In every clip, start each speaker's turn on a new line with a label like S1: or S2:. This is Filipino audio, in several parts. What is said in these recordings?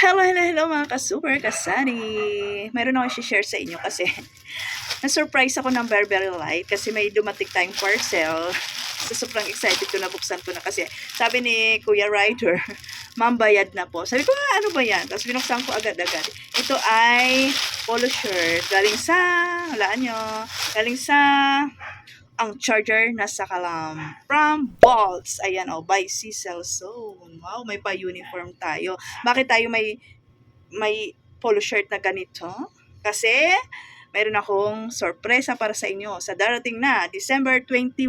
S1: Hello, hello, hello mga ka-super kasani. Meron ako share sa inyo kasi na-surprise ako ng Burberry Light kasi may dumating tayong parcel. So, sobrang excited ko na buksan ko na kasi sabi ni Kuya Ryder, ma'am bayad na po. Sabi ko, ah, ano ba yan? Tapos binuksan ko agad-agad. Ito ay polo shirt. Galing sa, walaan nyo, galing sa ang charger nasa kalam from Bolts. Ayan oh, by Cecil Zone. Wow, may pa-uniform tayo. Bakit tayo may may polo shirt na ganito? Kasi mayroon akong sorpresa para sa inyo sa darating na December 21.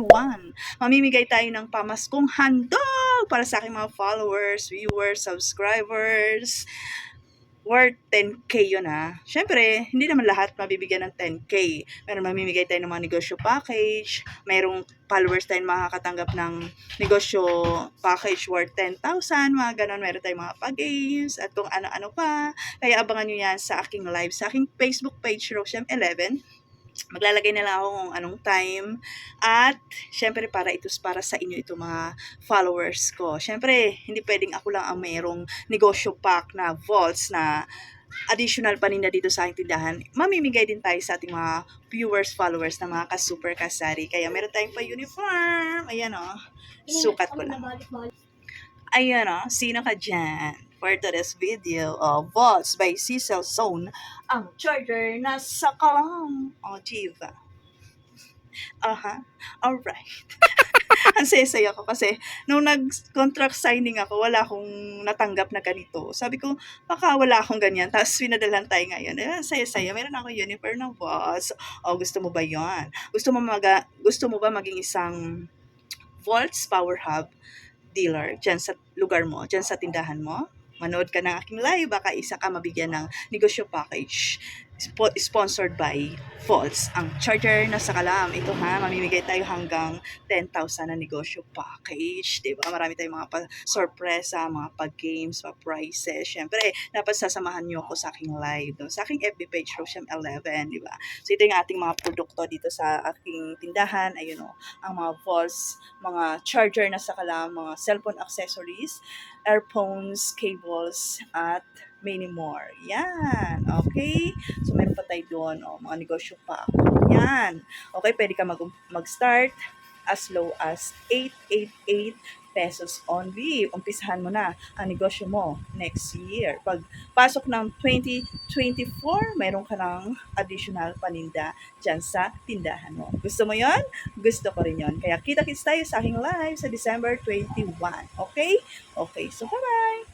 S1: Mamimigay tayo ng pamaskong handog para sa aking mga followers, viewers, subscribers worth 10k yun ha. Siyempre, hindi naman lahat mabibigyan ng 10k. Meron mamimigay tayo ng mga negosyo package, mayroong followers tayong makakatanggap ng negosyo package worth 10,000, mga ganon. Meron tayong mga pag-games at kung ano-ano pa. Kaya abangan nyo yan sa aking live, sa aking Facebook page, Rosem 11 maglalagay na lang ako kung anong time. At, syempre, para ito para sa inyo ito mga followers ko. Syempre, hindi pwedeng ako lang ang mayroong negosyo pack na vaults na additional paninda dito sa ating tindahan. Mamimigay din tayo sa ating mga viewers, followers na mga ka-super kasari. Kaya meron tayong pa-uniform. Ayan o. Oh. Sukat ko lang. Ayan o. Oh. Sino ka dyan? For today's video, uh, Vaults by Cecil Zone, ang charger na sa kalam. O, oh, diva. Aha. Alright. ang saya ko kasi nung nag-contract signing ako, wala akong natanggap na ganito. Sabi ko, baka wala akong ganyan. Tapos pinadalan tayo ngayon. Eh, saya-saya. Meron ako uniform ng boss. O, gusto mo ba yon Gusto mo, maga, gusto mo ba maging isang Volts Power Hub dealer dyan sa lugar mo, dyan sa tindahan mo? Manood ka ng aking live, baka isa ka mabigyan ng negosyo package spo- sponsored by Falls. Ang charger na sa kalam, ito ha, mamimigay tayo hanggang 10,000 na negosyo package, di ba? Marami tayong mga pa- sorpresa, mga pag-games, pa-prizes. Siyempre, dapat sasamahan niyo ako sa aking live, no? sa aking FB page, Rosem 11, di ba? So, ito yung ating mga produkto dito sa aking tindahan. Ayun o, ang mga Falls, mga charger na sa kalam, mga cellphone accessories, earphones, cables, at many more. Yan. Okay? So, meron pa tayo doon. O, mga negosyo pa. Yan. Okay, pwede ka mag- mag-start as low as 888 pesos only. Umpisahan mo na ang negosyo mo next year. Pag pasok ng 2024, mayroon ka ng additional paninda dyan sa tindahan mo. Gusto mo yon? Gusto ko rin yon. Kaya kita-kits tayo sa aking live sa December 21. Okay? Okay, so bye-bye!